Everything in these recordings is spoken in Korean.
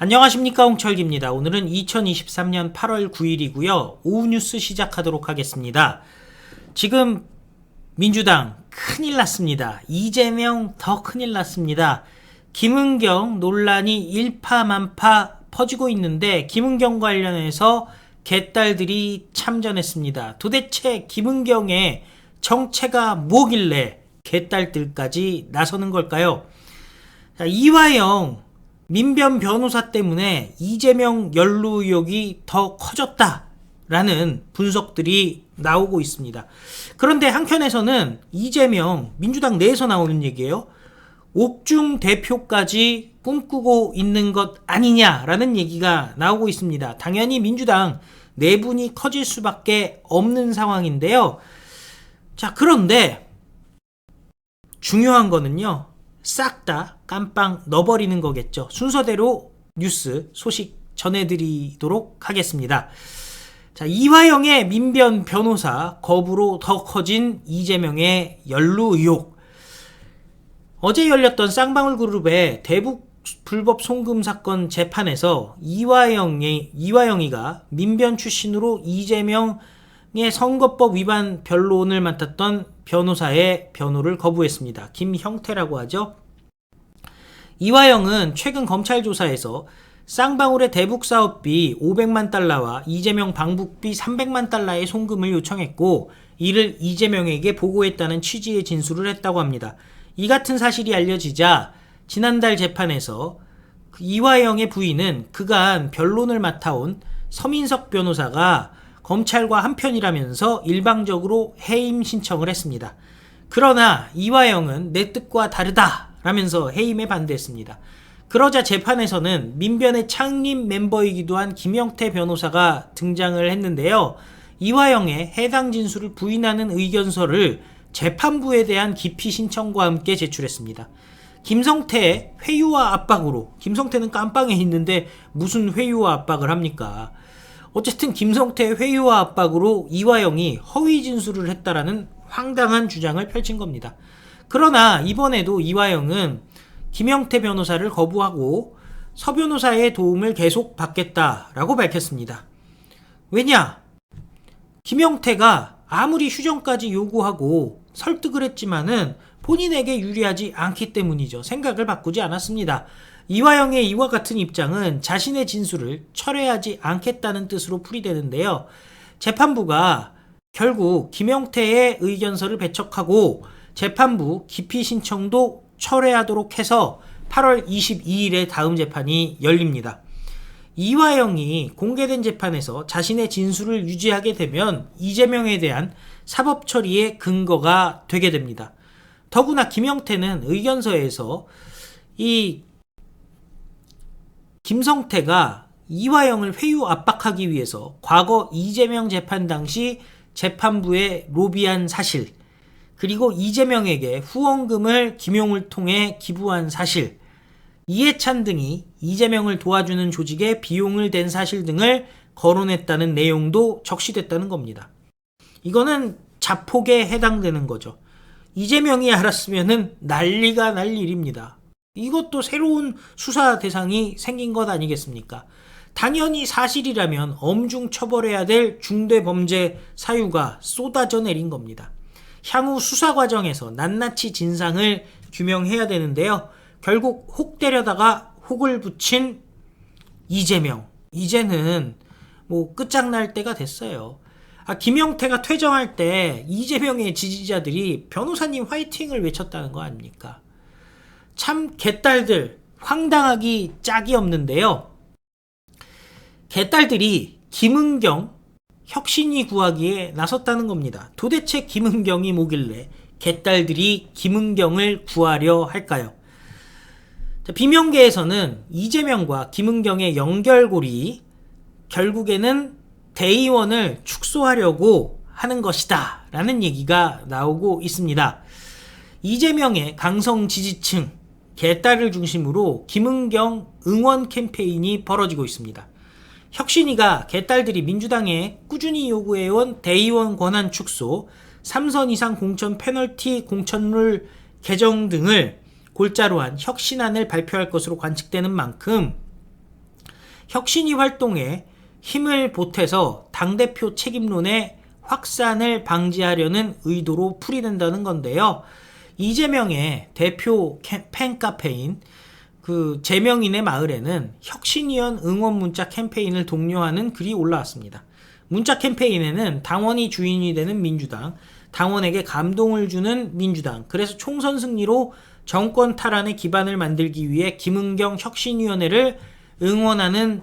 안녕하십니까 홍철기입니다. 오늘은 2023년 8월 9일이고요. 오후 뉴스 시작하도록 하겠습니다. 지금 민주당 큰일 났습니다. 이재명 더 큰일 났습니다. 김은경 논란이 일파만파 퍼지고 있는데 김은경 관련해서 개딸들이 참전했습니다. 도대체 김은경의 정체가 뭐길래 개딸들까지 나서는 걸까요? 자, 이화영 민변 변호사 때문에 이재명 연루 의혹이 더 커졌다라는 분석들이 나오고 있습니다. 그런데 한편에서는 이재명 민주당 내에서 나오는 얘기예요. 옥중 대표까지 꿈꾸고 있는 것 아니냐라는 얘기가 나오고 있습니다. 당연히 민주당 내분이 커질 수밖에 없는 상황인데요. 자, 그런데 중요한 거는요. 싹 다 깜빵 넣어버리는 거겠죠. 순서대로 뉴스 소식 전해드리도록 하겠습니다. 자, 이화영의 민변 변호사 거부로 더 커진 이재명의 연루 의혹. 어제 열렸던 쌍방울 그룹의 대북 불법 송금 사건 재판에서 이화영이, 이화영이가 민변 출신으로 이재명의 선거법 위반 변론을 맡았던 변호사의 변호를 거부했습니다. 김형태라고 하죠. 이화영은 최근 검찰 조사에서 쌍방울의 대북 사업비 500만 달러와 이재명 방북비 300만 달러의 송금을 요청했고 이를 이재명에게 보고했다는 취지의 진술을 했다고 합니다. 이 같은 사실이 알려지자 지난달 재판에서 그 이화영의 부인은 그간 변론을 맡아온 서민석 변호사가 검찰과 한편이라면서 일방적으로 해임 신청을 했습니다. 그러나 이화영은 내 뜻과 다르다 라면서 해임에 반대했습니다. 그러자 재판에서는 민변의 창립 멤버이기도 한 김영태 변호사가 등장을 했는데요. 이화영의 해당 진술을 부인하는 의견서를 재판부에 대한 기피 신청과 함께 제출했습니다. 김성태의 회유와 압박으로 김성태는 깜빵에 있는데 무슨 회유와 압박을 합니까? 어쨌든 김성태의 회유와 압박으로 이화영이 허위 진술을 했다라는 황당한 주장을 펼친 겁니다. 그러나 이번에도 이화영은 김영태 변호사를 거부하고 서 변호사의 도움을 계속 받겠다라고 밝혔습니다. 왜냐? 김영태가 아무리 휴정까지 요구하고 설득을 했지만은 본인에게 유리하지 않기 때문이죠. 생각을 바꾸지 않았습니다. 이화영의 이와 같은 입장은 자신의 진술을 철회하지 않겠다는 뜻으로 풀이되는데요. 재판부가 결국 김영태의 의견서를 배척하고 재판부 기피 신청도 철회하도록 해서 8월 22일에 다음 재판이 열립니다. 이화영이 공개된 재판에서 자신의 진술을 유지하게 되면 이재명에 대한 사법 처리의 근거가 되게 됩니다. 더구나 김영태는 의견서에서 이 김성태가 이화영을 회유 압박하기 위해서 과거 이재명 재판 당시 재판부에 로비한 사실, 그리고 이재명에게 후원금을 김용을 통해 기부한 사실, 이해찬 등이 이재명을 도와주는 조직에 비용을 댄 사실 등을 거론했다는 내용도 적시됐다는 겁니다. 이거는 자폭에 해당되는 거죠. 이재명이 알았으면 난리가 날 일입니다. 이것도 새로운 수사 대상이 생긴 것 아니겠습니까? 당연히 사실이라면 엄중 처벌해야 될 중대 범죄 사유가 쏟아져 내린 겁니다. 향후 수사 과정에서 낱낱이 진상을 규명해야 되는데요. 결국 혹 때려다가 혹을 붙인 이재명. 이제는 뭐 끝장날 때가 됐어요. 아, 김영태가 퇴정할 때 이재명의 지지자들이 변호사님 화이팅을 외쳤다는 거 아닙니까? 참 개딸들 황당하기 짝이 없는데요. 개딸들이 김은경 혁신이 구하기에 나섰다는 겁니다. 도대체 김은경이 뭐길래 개딸들이 김은경을 구하려 할까요? 자, 비명계에서는 이재명과 김은경의 연결고리 결국에는 대의원을 축소하려고 하는 것이다 라는 얘기가 나오고 있습니다. 이재명의 강성 지지층 개딸을 중심으로 김은경 응원 캠페인이 벌어지고 있습니다. 혁신이가 개딸들이 민주당에 꾸준히 요구해온 대의원 권한 축소, 3선 이상 공천 페널티 공천룰 개정 등을 골자로 한 혁신안을 발표할 것으로 관측되는 만큼 혁신위 활동에 힘을 보태서 당대표 책임론의 확산을 방지하려는 의도로 풀이된다는 건데요. 이재명의 대표 캠- 팬카페인 그 제명인의 마을에는 혁신위원 응원 문자 캠페인을 독려하는 글이 올라왔습니다. 문자 캠페인에는 당원이 주인이 되는 민주당, 당원에게 감동을 주는 민주당, 그래서 총선 승리로 정권 탈환의 기반을 만들기 위해 김은경 혁신위원회를 응원하는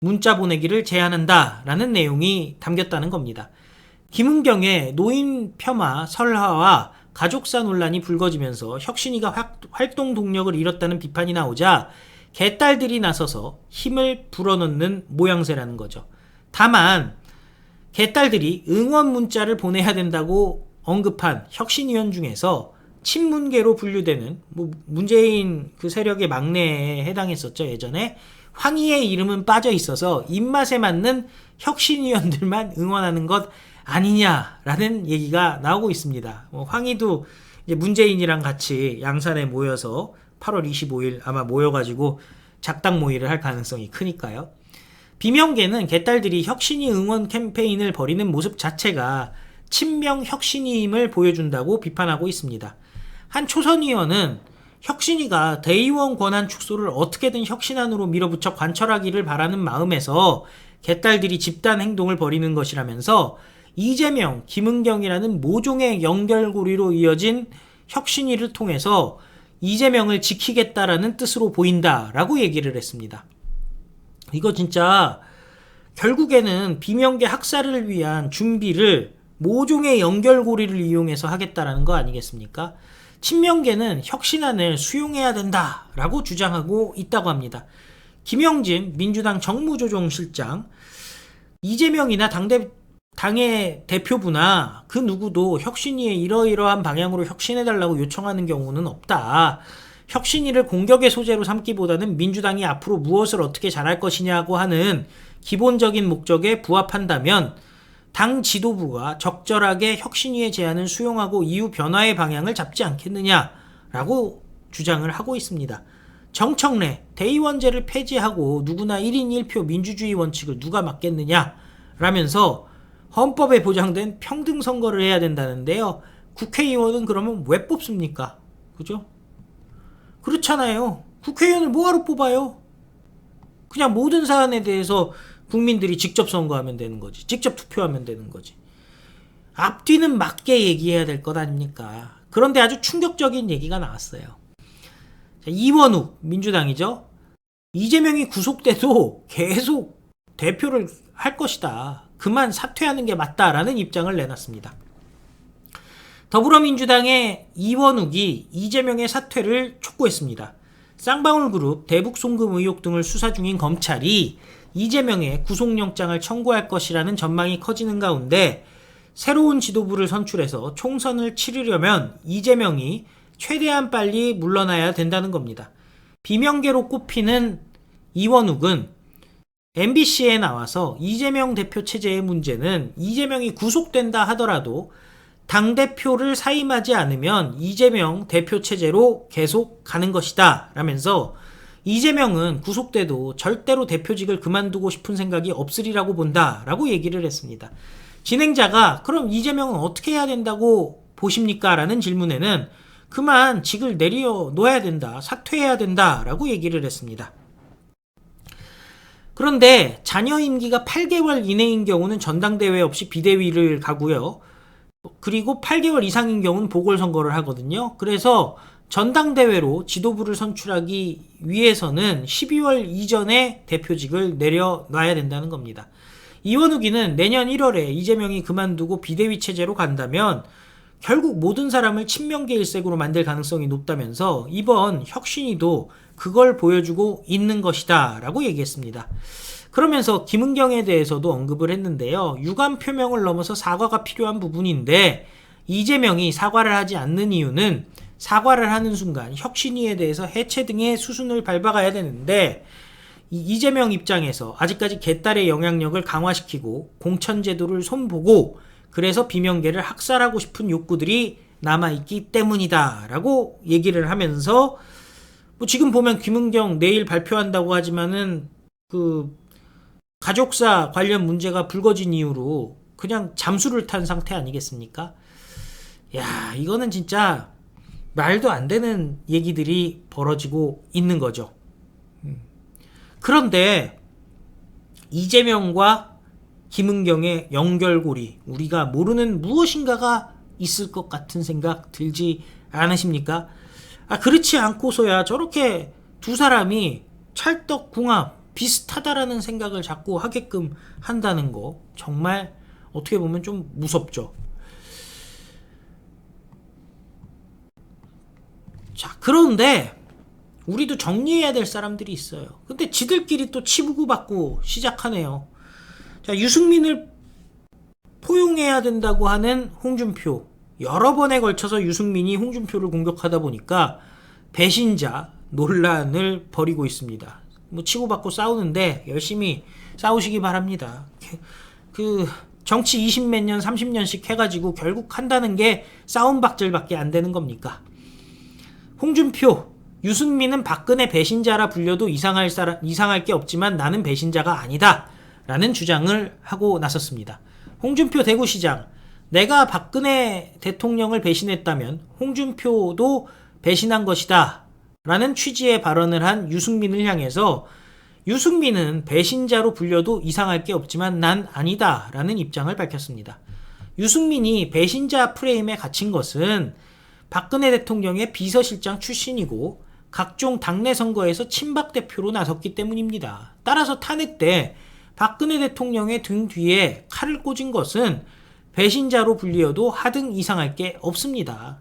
문자 보내기를 제안한다라는 내용이 담겼다는 겁니다. 김은경의 노인 폄하 설화와 가족사 논란이 불거지면서 혁신이가 활- 활동 동력을 잃었다는 비판이 나오자 개딸들이 나서서 힘을 불어넣는 모양새라는 거죠. 다만 개딸들이 응원 문자를 보내야 된다고 언급한 혁신위원 중에서 친문계로 분류되는 뭐 문재인 그 세력의 막내에 해당했었죠 예전에 황희의 이름은 빠져 있어서 입맛에 맞는 혁신위원들만 응원하는 것 아니냐라는 얘기가 나오고 있습니다. 뭐 황희도 문재인이랑 같이 양산에 모여서 8월 25일 아마 모여가지고 작당 모의를 할 가능성이 크니까요. 비명계는 개딸들이 혁신이 응원 캠페인을 벌이는 모습 자체가 친명 혁신임을 보여준다고 비판하고 있습니다. 한 초선 의원은 혁신이가 대의원 권한 축소를 어떻게든 혁신안으로 밀어붙여 관철하기를 바라는 마음에서 개딸들이 집단 행동을 벌이는 것이라면서 이재명, 김은경이라는 모종의 연결고리로 이어진 혁신위를 통해서 이재명을 지키겠다라는 뜻으로 보인다라고 얘기를 했습니다. 이거 진짜 결국에는 비명계 학살을 위한 준비를 모종의 연결고리를 이용해서 하겠다라는 거 아니겠습니까? 친명계는 혁신안을 수용해야 된다라고 주장하고 있다고 합니다. 김영진 민주당 정무조정실장 이재명이나 당대 당의 대표부나 그 누구도 혁신위에 이러이러한 방향으로 혁신해달라고 요청하는 경우는 없다. 혁신위를 공격의 소재로 삼기보다는 민주당이 앞으로 무엇을 어떻게 잘할 것이냐고 하는 기본적인 목적에 부합한다면 당 지도부가 적절하게 혁신위의 제안을 수용하고 이후 변화의 방향을 잡지 않겠느냐라고 주장을 하고 있습니다. 정청래 대의원제를 폐지하고 누구나 1인 1표 민주주의 원칙을 누가 맡겠느냐 라면서 헌법에 보장된 평등 선거를 해야 된다는데요. 국회의원은 그러면 왜 뽑습니까? 그죠? 그렇잖아요. 국회의원을 뭐하러 뽑아요? 그냥 모든 사안에 대해서 국민들이 직접 선거하면 되는 거지. 직접 투표하면 되는 거지. 앞뒤는 맞게 얘기해야 될 것 아닙니까? 그런데 아주 충격적인 얘기가 나왔어요. 자, 이원욱 민주당이죠. 이재명이 구속돼도 계속 대표를 할 것이다. 그만 사퇴하는 게 맞다라는 입장을 내놨습니다. 더불어민주당의 이원욱이 이재명의 사퇴를 촉구했습니다. 쌍방울 그룹 대북 송금 의혹 등을 수사 중인 검찰이 이재명의 구속영장을 청구할 것이라는 전망이 커지는 가운데 새로운 지도부를 선출해서 총선을 치르려면 이재명이 최대한 빨리 물러나야 된다는 겁니다. 비명계로 꼽히는 이원욱은 MBC에 나와서 이재명 대표 체제의 문제는 이재명이 구속된다 하더라도 당대표를 사임하지 않으면 이재명 대표 체제로 계속 가는 것이다. 라면서 이재명은 구속돼도 절대로 대표직을 그만두고 싶은 생각이 없으리라고 본다. 라고 얘기를 했습니다. 진행자가 그럼 이재명은 어떻게 해야 된다고 보십니까? 라는 질문에는 그만 직을 내려 놓아야 된다. 사퇴해야 된다. 라고 얘기를 했습니다. 그런데 자녀 임기가 8개월 이내인 경우는 전당대회 없이 비대위를 가고요. 그리고 8개월 이상인 경우는 보궐선거를 하거든요. 그래서 전당대회로 지도부를 선출하기 위해서는 12월 이전에 대표직을 내려놔야 된다는 겁니다. 이원욱이는 내년 1월에 이재명이 그만두고 비대위 체제로 간다면 결국 모든 사람을 친명계 일색으로 만들 가능성이 높다면서 이번 혁신이도 그걸 보여주고 있는 것이다 라고 얘기했습니다. 그러면서 김은경에 대해서도 언급을 했는데요. 유감 표명을 넘어서 사과가 필요한 부분인데 이재명이 사과를 하지 않는 이유는 사과를 하는 순간 혁신위에 대해서 해체 등의 수순을 밟아가야 되는데 이 이재명 입장에서 아직까지 개딸의 영향력을 강화시키고 공천제도를 손보고 그래서 비명계를 학살하고 싶은 욕구들이 남아있기 때문이다 라고 얘기를 하면서 뭐 지금 보면 김은경 내일 발표한다고 하지만은 그 가족사 관련 문제가 불거진 이후로 그냥 잠수를 탄 상태 아니겠습니까? 야, 이거는 진짜 말도 안 되는 얘기들이 벌어지고 있는 거죠. 음. 그런데 이재명과 김은경의 연결고리, 우리가 모르는 무엇인가가 있을 것 같은 생각 들지 않으십니까? 아, 그렇지 않고서야 저렇게 두 사람이 찰떡궁합 비슷하다라는 생각을 자꾸 하게끔 한다는 거 정말 어떻게 보면 좀 무섭죠. 자, 그런데 우리도 정리해야 될 사람들이 있어요. 근데 지들끼리 또 치부고 받고 시작하네요. 자, 유승민을 포용해야 된다고 하는 홍준표. 여러 번에 걸쳐서 유승민이 홍준표를 공격하다 보니까 배신자 논란을 벌이고 있습니다. 뭐 치고받고 싸우는데 열심히 싸우시기 바랍니다. 그 정치 20몇 년, 30년씩 해가지고 결국 한다는 게 싸움 박질밖에 안 되는 겁니까? 홍준표, 유승민은 박근혜 배신자라 불려도 이상할 사람, 이상할 게 없지만 나는 배신자가 아니다. 라는 주장을 하고 나섰습니다. 홍준표 대구시장, 내가 박근혜 대통령을 배신했다면 홍준표도 배신한 것이다. 라는 취지의 발언을 한 유승민을 향해서 유승민은 배신자로 불려도 이상할 게 없지만 난 아니다. 라는 입장을 밝혔습니다. 유승민이 배신자 프레임에 갇힌 것은 박근혜 대통령의 비서실장 출신이고 각종 당내 선거에서 친박 대표로 나섰기 때문입니다. 따라서 탄핵 때 박근혜 대통령의 등 뒤에 칼을 꽂은 것은 배신자로 불리어도 하등 이상할 게 없습니다.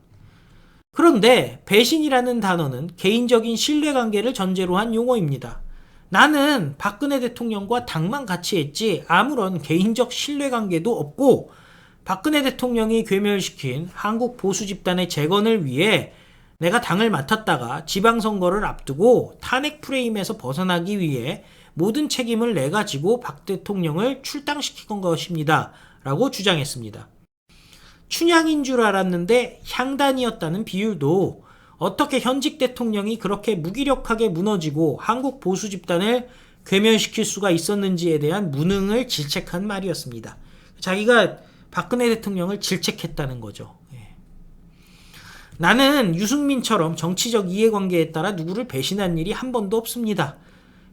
그런데 배신이라는 단어는 개인적인 신뢰관계를 전제로 한 용어입니다. 나는 박근혜 대통령과 당만 같이 했지 아무런 개인적 신뢰관계도 없고 박근혜 대통령이 괴멸시킨 한국 보수 집단의 재건을 위해 내가 당을 맡았다가 지방선거를 앞두고 탄핵 프레임에서 벗어나기 위해 모든 책임을 내 가 지고 박 대통령을 출당시킨 것입니다. 라고 주장했습니다. 춘향인 줄 알았는데 향단이었다는 비유도 어떻게 현직 대통령이 그렇게 무기력하게 무너지고 한국 보수 집단을 괴멸시킬 수가 있었는지에 대한 무능을 질책한 말이었습니다. 자기가 박근혜 대통령을 질책했다는 거죠. 예. 나는 유승민처럼 정치적 이해관계에 따라 누구를 배신한 일이 한 번도 없습니다.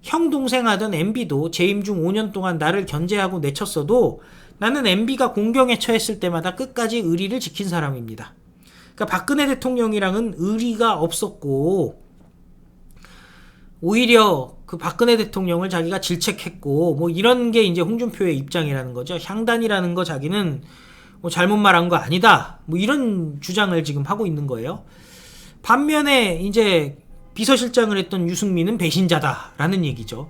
형 동생 하던 MB도 재임 중 5년 동안 나를 견제하고 내쳤어도 나는 MB가 공경에 처했을 때마다 끝까지 의리를 지킨 사람입니다. 그러니까 박근혜 대통령이랑은 의리가 없었고 오히려 그 박근혜 대통령을 자기가 질책했고 뭐 이런 게 이제 홍준표의 입장이라는 거죠. 향단이라는 거 자기는 뭐 잘못 말한 거 아니다. 뭐 이런 주장을 지금 하고 있는 거예요. 반면에 이제 비서실장을 했던 유승민은 배신자다라는 얘기죠.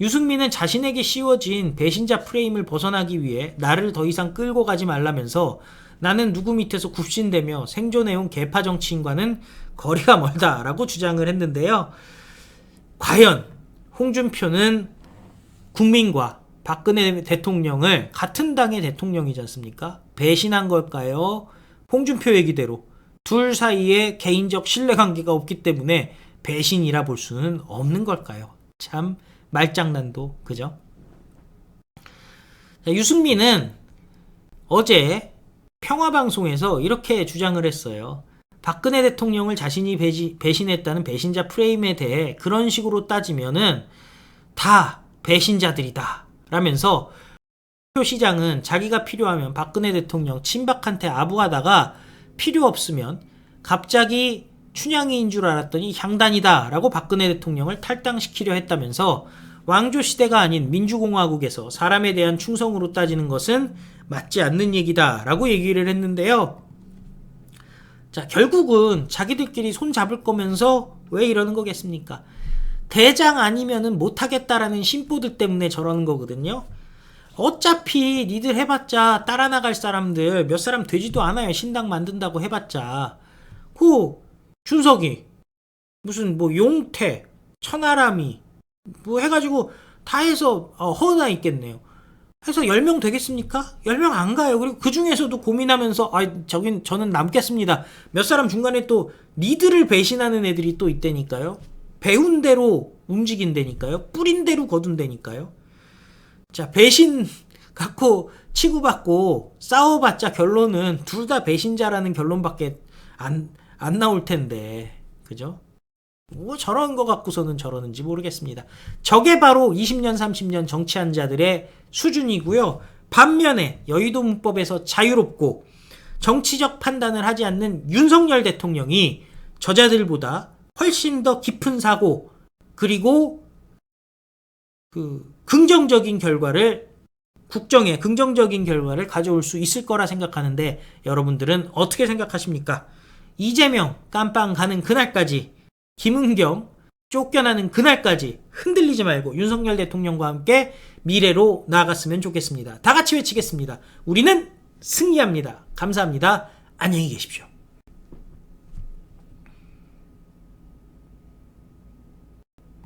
유승민은 자신에게 씌워진 배신자 프레임을 벗어나기 위해 나를 더 이상 끌고 가지 말라면서 나는 누구 밑에서 굽신대며 생존해온 개파 정치인과는 거리가 멀다라고 주장을 했는데요. 과연 홍준표는 국민과 박근혜 대통령을 같은 당의 대통령이지 않습니까? 배신한 걸까요? 홍준표 얘기대로 둘 사이에 개인적 신뢰관계가 없기 때문에 배신이라 볼 수는 없는 걸까요? 참 말장난도 그죠? 자, 유승민은 어제 평화방송에서 이렇게 주장을 했어요. 박근혜 대통령을 자신이 배지, 배신했다는 배신자 프레임에 대해 그런 식으로 따지면은 다 배신자들이다. 라면서 표 시장은 자기가 필요하면 박근혜 대통령 친박한테 아부하다가 필요 없으면 갑자기 춘향이인 줄 알았더니 향단이다 라고 박근혜 대통령을 탈당시키려 했다면서 왕조 시대가 아닌 민주공화국에서 사람에 대한 충성으로 따지는 것은 맞지 않는 얘기다 라고 얘기를 했는데요. 자, 결국은 자기들끼리 손 잡을 거면서 왜 이러는 거겠습니까? 대장 아니면은 못하겠다라는 심보들 때문에 저러는 거거든요. 어차피 니들 해봤자 따라 나갈 사람들 몇 사람 되지도 않아요. 신당 만든다고 해봤자. 그 준석이 무슨 뭐 용태, 천하람이 뭐 해가지고 다 해서 어, 허나 있겠네요. 해서 10명 되겠습니까? 10명 안 가요. 그리고 그 중에서도 고민하면서, 아, 저긴, 저는 남겠습니다. 몇 사람 중간에 또, 리드를 배신하는 애들이 또 있다니까요. 배운 대로 움직인다니까요. 뿌린 대로 거둔다니까요. 자, 배신 갖고 치고받고 싸워봤자 결론은 둘 다 배신자라는 결론밖에 안, 안 나올 텐데. 그죠? 뭐 저런 거 갖고서는 저러는지 모르겠습니다. 저게 바로 20년, 30년 정치한 자들의 수준이고요. 반면에 여의도 문법에서 자유롭고 정치적 판단을 하지 않는 윤석열 대통령이 저자들보다 훨씬 더 깊은 사고 그리고 그 긍정적인 결과를 국정에 긍정적인 결과를 가져올 수 있을 거라 생각하는데 여러분들은 어떻게 생각하십니까? 이재명 깜빵 가는 그날까지 김은경 쫓겨나는 그날까지 흔들리지 말고 윤석열 대통령과 함께 미래로 나아갔으면 좋겠습니다. 다 같이 외치겠습니다. 우리는 승리합니다. 감사합니다. 안녕히 계십시오.